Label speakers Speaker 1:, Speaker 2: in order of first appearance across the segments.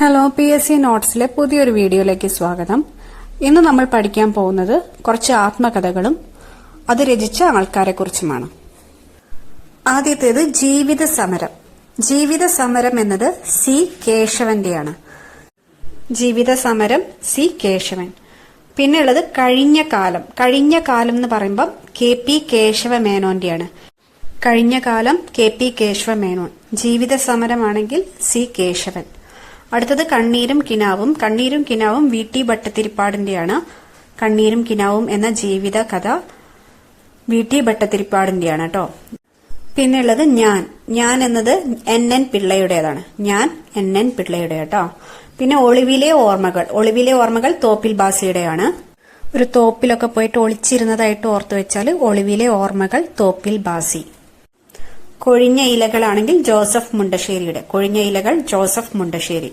Speaker 1: Hello P S C നോട്ട്സിലെ പുതിയൊരു വീഡിയോയിലേക്ക് സ്വാഗതം. ഇന്ന് നമ്മൾ പഠിക്കാൻ പോകുന്നത് കുറച്ച് ആത്മകഥകളും അത് രചിച്ച ആൾക്കാരെ കുറിച്ചുമാണ് ആദ്യത്തേത് ജീവിത സമരം. ജീവിത സമരം എന്നത് സി കേശവന്റെയാണ്. ജീവിത സമരം സി കേശവൻ. പിന്നെയുള്ളത് കഴിഞ്ഞ കാലം. കഴിഞ്ഞ കാലം എന്ന് പറയുമ്പം കെ പി കേശവ മേനോന്റെയാണ് കഴിഞ്ഞ കാലം കെ പി കേശവ മേനോൻ ജീവിത സമരമാണെങ്കിൽ സി കേശവൻ. അടുത്തത് കണ്ണീരും കിനാവും. കണ്ണീരും കിനാവും വി ടി ഭട്ടത്തിരിപ്പാടിന്റെയാണ് കണ്ണീരും കിനാവും എന്ന ജീവിത കഥ വി ടി ഭട്ടത്തിരിപ്പാടിന്റെയാണ് കേട്ടോ. പിന്നെയുള്ളത് ഞാൻ. ഞാൻ എന്നത് എൻ എൻ പിള്ളയുടേതാണ്. ഞാൻ എൻ എൻ പിള്ളയുടെ കേട്ടോ. പിന്നെ ഒളിവിലെ ഓർമ്മകൾ. ഒളിവിലെ ഓർമ്മകൾ തോപ്പിൽ ബാസിയുടെയാണ്. ഒരു തോപ്പിലൊക്കെ പോയിട്ട് ഒളിച്ചിരുന്നതായിട്ട് ഓർത്തു വെച്ചാൽ ഒളിവിലെ ഓർമ്മകൾ തോപ്പിൽ ബാസി. കൊഴിഞ്ഞ ഇലകളാണെങ്കിൽ ജോസഫ് മുണ്ടശ്ശേരിയുടെ. കൊഴിഞ്ഞ ഇലകൾ ജോസഫ് മുണ്ടശ്ശേരി.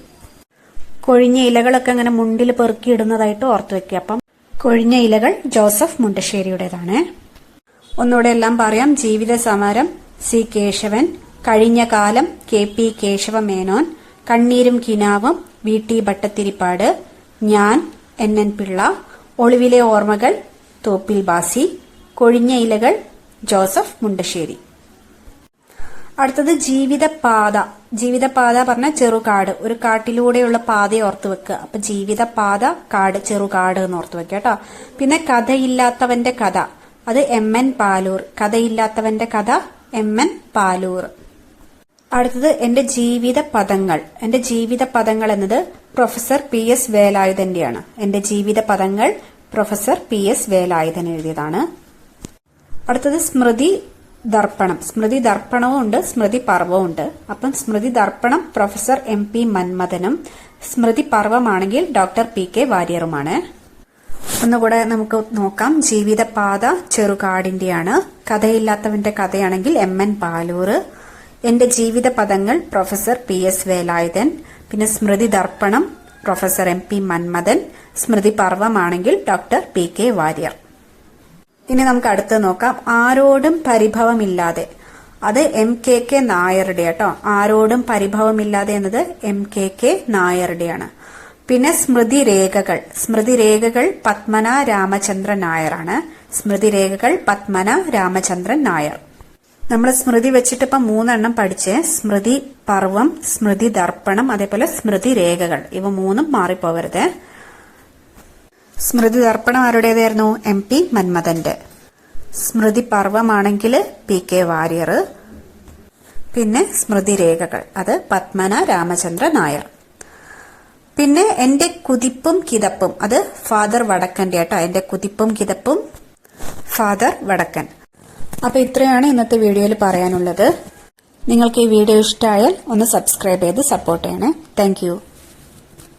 Speaker 1: കൊഴിഞ്ഞ ഇലകളൊക്കെ അങ്ങനെ മുണ്ടിൽ പെറുക്കിയിടുന്നതായിട്ട് ഓർത്തു വെക്കുക. അപ്പം കൊഴിഞ്ഞ ഇലകൾ ജോസഫ് മുണ്ടശ്ശേരിയുടേതാണ്. ഒന്നുകൂടെ എല്ലാം പറയാം. ജീവിത സമരം സി കേശവൻ കഴിഞ്ഞ കാലം കെ പി കേശവ മേനോൻ കണ്ണീരും കിനാവും വി ടി ഭട്ടത്തിരിപ്പാട് ഞാൻ എൻ എൻ പിള്ള ഒളിവിലെ ഓർമ്മകൾ തോപ്പിൽ ബാസി കൊഴിഞ്ഞ ഇലകൾ ജോസഫ് മുണ്ടശ്ശേരി. അടുത്തത് ജീവിതപാത. ജീവിതപാത പറഞ്ഞ ചെറുകാട്. ഒരു കാട്ടിലൂടെയുള്ള പാതയെ ഓർത്ത് വെക്കുക. അപ്പൊ ജീവിതപാത കാട് ചെറുകാട് എന്ന് ഓർത്ത് വെക്കുക കേട്ടോ. പിന്നെ കഥയില്ലാത്തവന്റെ കഥ. അത് എം എൻ പാലൂർ. കഥയില്ലാത്തവന്റെ കഥ എം എൻ പാലൂർ. അടുത്തത് എന്റെ ജീവിത പദങ്ങൾ എന്റെ ജീവിത പദങ്ങൾ എന്നത് പ്രൊഫസർ പി എസ് വേലായുധന്റെയാണ്. എന്റെ ജീവിത പദങ്ങൾ പ്രൊഫസർ പി എസ് വേലായുധൻ എഴുതിയതാണ്. അടുത്തത് സ്മൃതി ദർപ്പണം. സ്മൃതി ദർപ്പണവും ഉണ്ട് സ്മൃതി പർവവും ഉണ്ട്. അപ്പം Smriti Darpanam professor M P മന്മഥനും സ്മൃതി പർവമാണെങ്കിൽ ഡോക്ടർ പി കെ വാര്യറുമാണ് ഒന്നുകൂടെ നമുക്ക് നോക്കാം. ജീവിതപാത ചെറുകാടിന്റെയാണ്. കഥയില്ലാത്തവന്റെ കഥയാണെങ്കിൽ എം എൻ പാലൂർ. എന്റെ ജീവിത പദങ്ങൾ പ്രൊഫസർ പി എസ് വേലായുധൻ. പിന്നെ Smriti Darpanam professor M P Manmathan. Smriti പർവമാണെങ്കിൽ doctor P K Warrier. ഇനി നമുക്ക് അടുത്ത് നോക്കാം. ആരോടും പരിഭവമില്ലാതെ. അത് എം കെ കെ നായരുടെ കേട്ടോ. ആരോടും പരിഭവമില്ലാതെ എന്നത് എം കെ കെ നായരുടെയാണ്. പിന്നെ സ്മൃതി രേഖകൾ സ്മൃതി രേഖകൾ പത്മന രാമചന്ദ്രൻ നായരാണ്. സ്മൃതി രേഖകൾ പത്മന രാമചന്ദ്രൻ നായർ. നമ്മൾ സ്മൃതി വെച്ചിട്ട് ഇപ്പം മൂന്നെണ്ണം പഠിച്ച് സ്മൃതി പർവം സ്മൃതി ദർപ്പണം അതേപോലെ സ്മൃതി രേഖകൾ ഇവ മൂന്നും മാറിപ്പോവരുത്. സ്മൃതി ദർപ്പണം ആരുടേതായിരുന്നു? എം പി മന്മഥന്റെ. സ്മൃതി പർവമാണെങ്കിൽ പി കെ വാര്യർ. പിന്നെ സ്മൃതി രേഖകൾ. അത് പത്മന രാമചന്ദ്ര നായർ. പിന്നെ എന്റെ കുതിപ്പും കിതപ്പും. അത് ഫാദർ വടക്കന്റെ കേട്ടോ എന്റെ കുതിപ്പും കിതപ്പും ഫാദർ വടക്കൻ. അപ്പൊ ഇത്രയാണ് ഇന്നത്തെ വീഡിയോയിൽ പറയാനുള്ളത്. നിങ്ങൾക്ക് ഈ വീഡിയോ ഇഷ്ടമായാൽ ഒന്ന് സബ്സ്ക്രൈബ് ചെയ്ത് സപ്പോർട്ട് ചെയ്യണേ. താങ്ക്